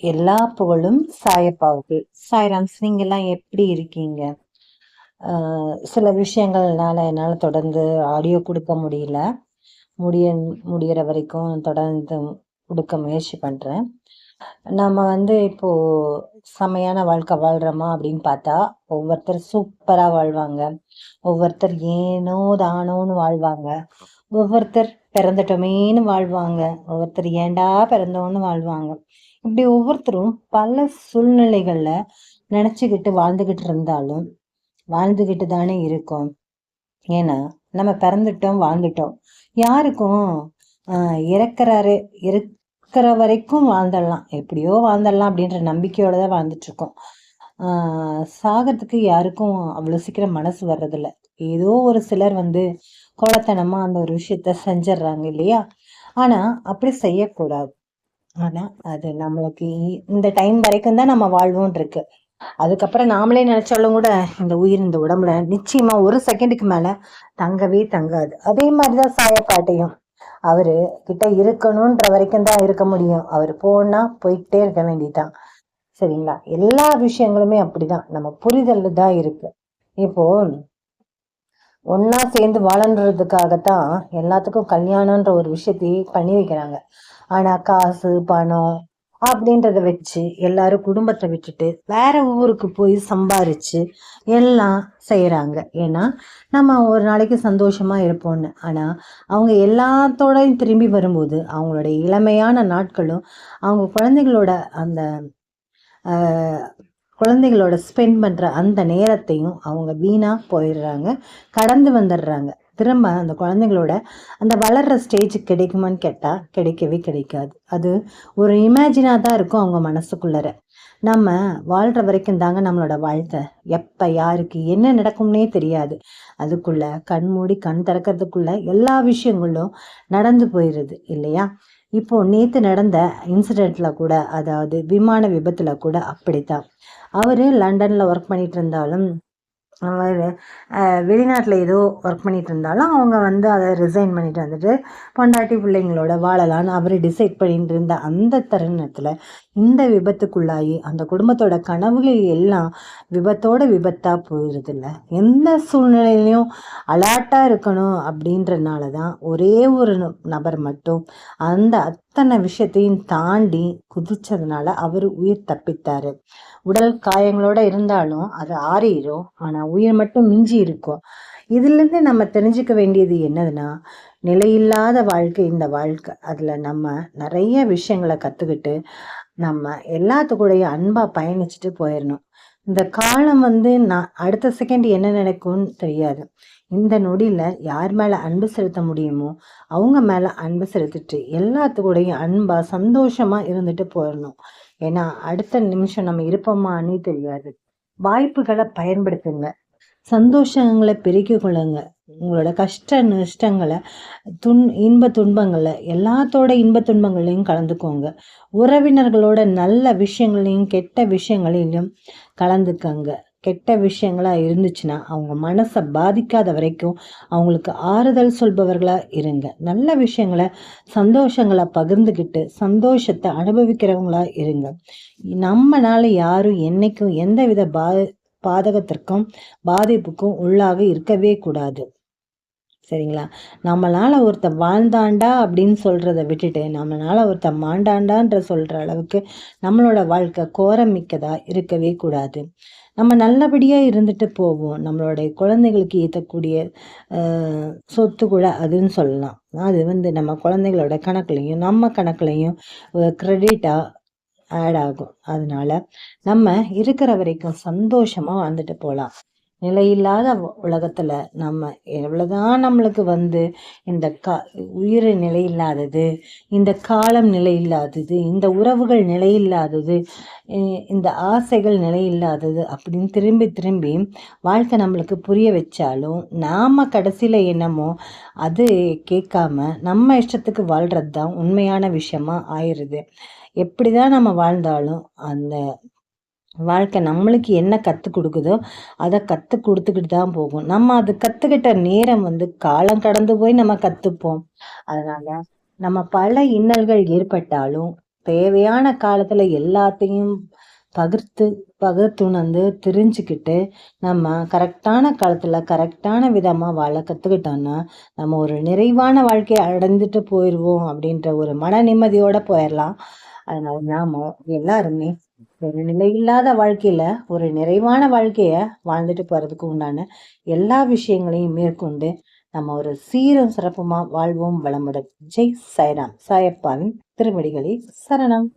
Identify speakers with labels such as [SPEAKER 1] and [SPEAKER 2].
[SPEAKER 1] எல்லா புகழும் சாயப்பாவுக்கு. சாய்ராம்ஸ் நீங்கெல்லாம் எப்படி இருக்கீங்க? ஆஹ் சில விஷயங்கள்னால என்னால் தொடர்ந்து ஆடியோ கொடுக்க முடியல. முடிய முடிகிற வரைக்கும் தொடர்ந்து கொடுக்க முயற்சி பண்ணுறேன் நம்ம வந்து இப்போ செமையான வாழ்க்கை வாழ்கிறோமா அப்படின்னு பார்த்தா ஒவ்வொருத்தர் சூப்பராக வாழ்வாங்க. ஒவ்வொருத்தர் ஏனோ தானோன்னு வாழ்வாங்க. ஒவ்வொருத்தர் பிறந்துட்டோமேன்னு வாழ்வாங்க. ஒவ்வொருத்தர் ஏண்டா பிறந்தோன்னு வாழ்வாங்க. இப்படி ஒவ்வொருத்தரும் பல சூழ்நிலைகள்ல நினைச்சுக்கிட்டு வாழ்ந்துகிட்டு இருந்தாலும் வாழ்ந்துகிட்டு தானே இருக்கோம். ஏன்னா நம்ம பிறந்துட்டோம் வாழ்ந்துட்டோம். யாருக்கும் இறக்குறாரு இருக்கிற வரைக்கும் வாழ்ந்துடலாம். எப்படியோ வாழ்ந்துடலாம் அப்படின்ற நம்பிக்கையோட தான் வாழ்ந்துட்டு இருக்கோம் சாகிறதுக்கு யாருக்கும் அவ்வளோ சீக்கிரம் மனசு வர்றதில்ல. ஏதோ ஒரு சிலர் வந்து கோலத்தனமாக அந்த ஒரு விஷயத்த செஞ்சிடுறாங்க இல்லையா? ஆனால் அப்படி செய்யக்கூடாது. ஆனா அது நம்மளுக்கு இந்த டைம் வரைக்கும் தான் நம்ம வாழ்வோம் இருக்கு. அதுக்கப்புறம் நாமளே நினைச்சாலும் கூட இந்த உயிர் இந்த உடம்புல நிச்சயமா ஒரு செகண்டுக்கு மேல தங்கவே தங்காது. அதே மாதிரிதான் சாயப்பாட்டையும். அவரு கிட்ட இருக்கணும்ன்ற வரைக்கும் தான் இருக்க முடியும். அவர் போனா போயிட்டே இருக்க வேண்டியதுதான். சரிங்களா? எல்லா விஷயங்களுமே அப்படிதான். நம்ம புரிதல் தான் இருக்கு. இப்போ ஒன்றா சேர்ந்து வாழன்றதுக்காகத்தான் எல்லாத்துக்கும் கல்யாணம்ன்ற ஒரு விஷயத்தையே பண்ணி வைக்கிறாங்க. ஆனால் காசு பணம் அப்படின்றத வச்சு எல்லாரும் குடும்பத்தை விட்டுட்டு வேற ஊருக்கு போய் சம்பாரிச்சு எல்லாம் செய்கிறாங்க ஏன்னா நம்ம ஒரு நாளைக்கு சந்தோஷமாக இருப்போம்னு. ஆனால் அவங்க எல்லாத்தோடையும் திரும்பி வரும்போது அவங்களுடைய இளமையான நாட்களும் அவங்க குழந்தைகளோட அந்த குழந்தைகளோட ஸ்பெண்ட் பண்ணுற அந்த நேரத்தையும் அவங்க வீணாக போயிடுறாங்க. கடந்து வந்துடுறாங்க. திரும்ப அந்த குழந்தைங்களோட அந்த வளர்கிற ஸ்டேஜ் கிடைக்குமான்னு கேட்டால் கிடைக்கவே கிடைக்காது. அது ஒரு இமேஜினாக தான் இருக்கும் அவங்க மனசுக்குள்ளற. நம்ம வாழ்கிற வரைக்கும் தாங்க நம்மளோட வாழ்க்கை. எப்போ யாருக்கு என்ன நடக்கும்னே தெரியாது. அதுக்குள்ளே கண் மூடி கண் திறக்கிறதுக்குள்ளே எல்லா விஷயங்களும் நடந்து போயிடுது இல்லையா? இப்போது நேற்று நடந்த இன்சிடெண்ட்டில் கூட அதாவது விமான விபத்தில் கூட அப்படித்தான். அவர் லண்டனில் ஒர்க் பண்ணிகிட்டு இருந்தாலும் வெளிநாட்டில் ஏதோ ஒர்க் பண்ணிட்டு இருந்தாலும் அவங்க வந்து அதை ரிசைன் பண்ணிட்டு வந்துட்டு பொண்டாட்டி பிள்ளைங்களோட வாழலான்னு அவர் டிசைட் பண்ணிட்டு இருந்த அந்த தருணத்தில் இந்த விபத்துக்குள்ளாகி அந்த குடும்பத்தோட கனவுகள் எல்லாம் விபத்தோட விபத்தாக போயிடுது இல்லை எந்த சூழ்நிலையிலையும் அலர்ட்டாக இருக்கணும் அப்படின்றனால தான் ஒரே ஒரு ந- நபர் மட்டும் அந்த அத்தனை விஷயத்தையும் தாண்டி குதிச்சதுனால அவர் உயிர் தப்பித்தாரு. உடல் காயங்களோட இருந்தாலும் அது ஆறிடும் ஆனா உயிர் மட்டும் மிஞ்சி இருக்கும் இதுல இருந்து நம்ம தெரிஞ்சுக்க வேண்டியது என்னதுன்னா நிலையில்லாத வாழ்க்கை இந்த வாழ்க்கை. அதுல நம்ம நிறைய விஷயங்களை கத்துக்கிட்டு நம்ம எல்லாத்துக்கூடைய அன்பா பயணிச்சுட்டு போயிடணும் இந்த காலம் வந்து நான் அடுத்த செகண்ட் என்ன நடக்கும்னு தெரியாது. இந்த நொடியில் யார் மேலே அன்பு செலுத்த முடியுமோ அவங்க மேலே அன்பு செலுத்திட்டு எல்லாத்துக்கூடையும் அன்பாக சந்தோஷமாக இருந்துட்டு போயிடணும். ஏன்னா அடுத்த நிமிஷம் நம்ம இருப்போமான்னு தெரியாது. வாய்ப்புகளை பயன்படுத்துங்க. சந்தோஷங்களை பெருக்கிக் கொள்ளுங்க. உங்களோட கஷ்ட நஷ்டங்களை துன் இன்ப துன்பங்களை எல்லாத்தோட இன்ப துன்பங்களையும் கலந்துக்கோங்க. உறவினர்களோட நல்ல விஷயங்களையும் கெட்ட விஷயங்களையும் கலந்துக்கங்க. கெட்ட விஷயங்களாக இருந்துச்சுன்னா அவங்க மனசை பாதிக்காத வரைக்கும் அவங்களுக்கு ஆறுதல் சொல்பவர்களாக இருங்க. நல்ல விஷயங்களை சந்தோஷங்களை பகிர்ந்துக்கிட்டு சந்தோஷத்தை அனுபவிக்கிறவங்களா இருங்க. நம்மளால் யாரும் என்னைக்கும் எந்தவித பா பாதகத்திற்கும் பாதிப்புக்கும் உள்ளாக இருக்கவே கூடாது. சரிங்களா? நம்மளால ஒருத்தன் வாழ்ந்தாண்டா அப்படின்னு சொல்றத விட்டுட்டு நம்மளால ஒருத்தன் மாண்டாண்டான்ற சொல்ற அளவுக்கு நம்மளோட வாழ்க்கை கோரமிக்கதா இருக்கவே கூடாது. நம்ம நல்லபடியா இருந்துட்டு போவோம். நம்மளுடைய குழந்தைகளுக்கு ஈத்தக்கூடிய சொத்து கூட அதுன்னு சொல்லலாம். அது வந்து நம்ம குழந்தைகளோட கணக்குலையும் நம்ம கணக்குலையும் கிரெடிட்டா ஆட் ஆகும். அதனால நம்ம இருக்கிற வரைக்கும் சந்தோஷமா வாழ்ந்துட்டு போகலாம் நிலையில்லாத உ- உலகத்துல நம்ம எவ்வளவுதான் நம்மளுக்கு வந்து இந்த கா உயிர் நிலையில்லாதது இந்த காலம் நிலையில்லாதது இந்த உறவுகள் நிலையில்லாதது இந்த ஆசைகள் நிலையில்லாதது அப்படின்னு திரும்பி திரும்பி வாழ்க்கை நம்மளுக்கு புரிய வச்சாலும் நாம கடைசியில என்னமோ அது கேட்காம நம்ம இஷ்டத்துக்கு வாழ்றது தான் உண்மையான விஷயமா ஆயிடுது. எப்படி எப்படிதான் நம்ம வாழ்ந்தாலும் அந்த வாழ்க்கை நம்மளுக்கு என்ன கற்றுக் கொடுக்குதோ அதை கற்றுக் கொடுத்துக்கிட்டு தான் போகும். நம்ம அது கற்றுக்கிட்ட நேரம் வந்து காலம் கடந்து போய் நம்ம கற்றுப்போம் அதனால நம்ம பல இன்னல்கள் ஏற்பட்டாலும் தேவையான காலத்துல எல்லாத்தையும் பகிர்த்து பகுத்துணர்ந்து தெரிஞ்சுக்கிட்டு நம்ம கரெக்டான காலத்துல கரெக்டான விதமா வாழ கத்துக்கிட்டோம்னா நம்ம ஒரு நிறைவான வாழ்க்கையை அடைந்துட்டு போயிடுவோம் அப்படின்ற ஒரு மன நிம்மதியோட போயிடலாம் அதனால நாம எல்லாருமே ஒரு நிலையில்லாத வாழ்க்கையில ஒரு நிறைவான வாழ்க்கைய வாழ்ந்துட்டு போறதுக்கு உண்டான எல்லா விஷயங்களையும் மேற்கொண்டு நம்ம ஒரு சீரும் சிறப்புமா வாழ்வோம் வளமுடன். ஜெய் சாய்ராம். சாயப்பாவின் திருமடிகளே சரணம்.